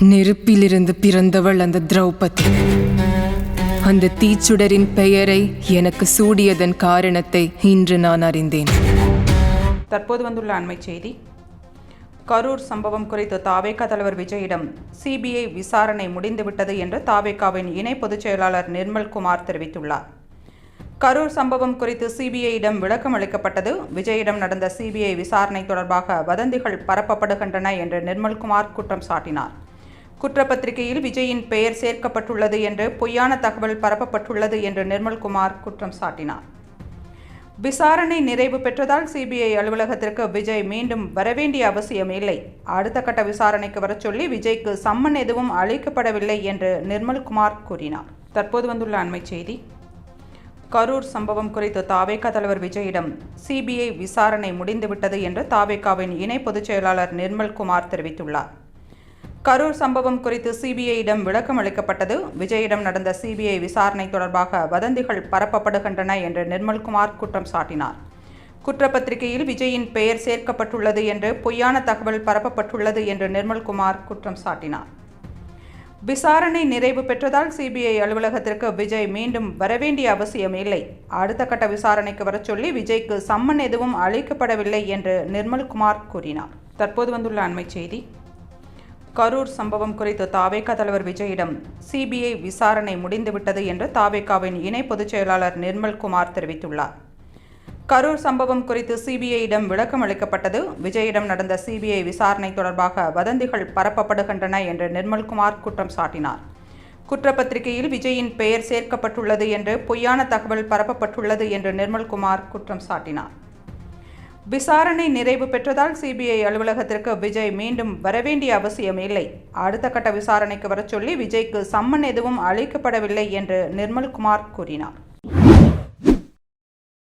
நெருப்பிலிருந்து பிறந்தவள் அந்த திரௌபதி. அந்த தீச்சுடரின் பெயரை எனக்கு சூடியதன் காரணத்தை இன்று நான் அறிந்தேன். தற்போது வந்துள்ள அண்மை செய்தி. கரூர் சம்பவம் குறித்து தாவேகா தலைவர் விஜயிடம் சிபிஐ விசாரணை முடிந்துவிட்டது என்று தாவேகாவின் இணை பொதுச் செயலாளர் நிர்மல்குமார் தெரிவித்துள்ளார். கரூர் சம்பவம் குறித்து சிபிஐயிடம் விளக்கம் அளிக்கப்பட்டது. விஜயிடம் நடந்த சிபிஐ விசாரணை தொடர்பாக வதந்திகள் பரப்பப்படுகின்றன என்று நிர்மல்குமார் குற்றம் சாட்டினார். குற்றப்பத்திரிகையில் விஜயின் பெயர் சேர்க்கப்பட்டுள்ளது என்று பொய்யான தகவல் பரப்பப்பட்டுள்ளது என்று நிர்மல்குமார் குற்றம் சாட்டினார். விசாரணை நிறைவு பெற்றதால் சிபிஐ அலுவலகத்திற்கு விஜய் மீண்டும் வரவேண்டிய அவசியம் இல்லை. அடுத்த கட்ட விசாரணைக்கு வரச் சொல்லி விஜய்க்கு சம்மன் எதுவும் அளிக்கப்படவில்லை என்று நிர்மல்குமார் கூறினார். தற்போது வந்துள்ள அண்மை செய்தி. கரூர் சம்பவம் குறித்து தாவேகா தலைவர் விஜயிடம் சிபிஐ விசாரணை முடிந்துவிட்டது என்று தாவேகாவின் இணை பொதுச் செயலாளர் நிர்மல்குமார் தெரிவித்துள்ளார். கரூர் சம்பவம் குறித்து சிபிஐயிடம் விளக்கம் அளிக்கப்பட்டது. விஜயிடம் நடந்த சிபிஐ விசாரணை தொடர்பாக வதந்திகள் பரப்பப்படுகின்றன என்று நிர்மல்குமார் குற்றம் சாட்டினார். குற்றப்பத்திரிகையில் விஜயின் பெயர் சேர்க்கப்பட்டுள்ளது என்று பொய்யான தகவல் பரப்பப்பட்டுள்ளது என்று நிர்மல்குமார் குற்றம் சாட்டினார். விசாரணை நிறைவு பெற்றதால் சிபிஐ அலுவலகத்திற்கு விஜய் மீண்டும் வரவேண்டிய அவசியம் இல்லை. அடுத்த கட்ட விசாரணைக்கு வரச் சொல்லி விஜய்க்கு சம்மன் எதுவும் அளிக்கப்படவில்லை என்று நிர்மல்குமார் கூறினார். தற்போது வந்துள்ள அண்மை செய்தி. கரூர் சம்பவம் குறித்து தாவேகா தலைவர் விஜயிடம் சிபிஐ விசாரணை முடிந்துவிட்டது என்று தாவேகாவின் இணை பொதுச் செயலாளர் நிர்மல்குமார் தெரிவித்துள்ளார். கரூர் சம்பவம் குறித்து சிபிஐயிடம் விளக்கம் அளிக்கப்பட்டது. விஜயிடம் நடந்த சிபிஐ விசாரணை தொடர்பாக வதந்திகள் பரப்பப்படுகின்றன என்று நிர்மல்குமார் குற்றம் சாட்டினார். குற்றப்பத்திரிகையில் விஜயின் பெயர் சேர்க்கப்பட்டுள்ளது என்று பொய்யான தகவல் பரப்பப்பட்டுள்ளது என்று நிர்மல்குமார் குற்றம் சாட்டினார். விசாரணை நிறைவு பெற்றதால் சிபிஐ அலுவலகத்திற்கு விஜய் மீண்டும் வரவேண்டிய அவசியம் இல்லை. அடுத்த கட்ட விசாரணைக்கு வரச் சொல்லி விஜய்க்கு சம்மன் எதுவும் அளிக்கப்படவில்லை என்று நிர்மல்குமார் கூறினார்.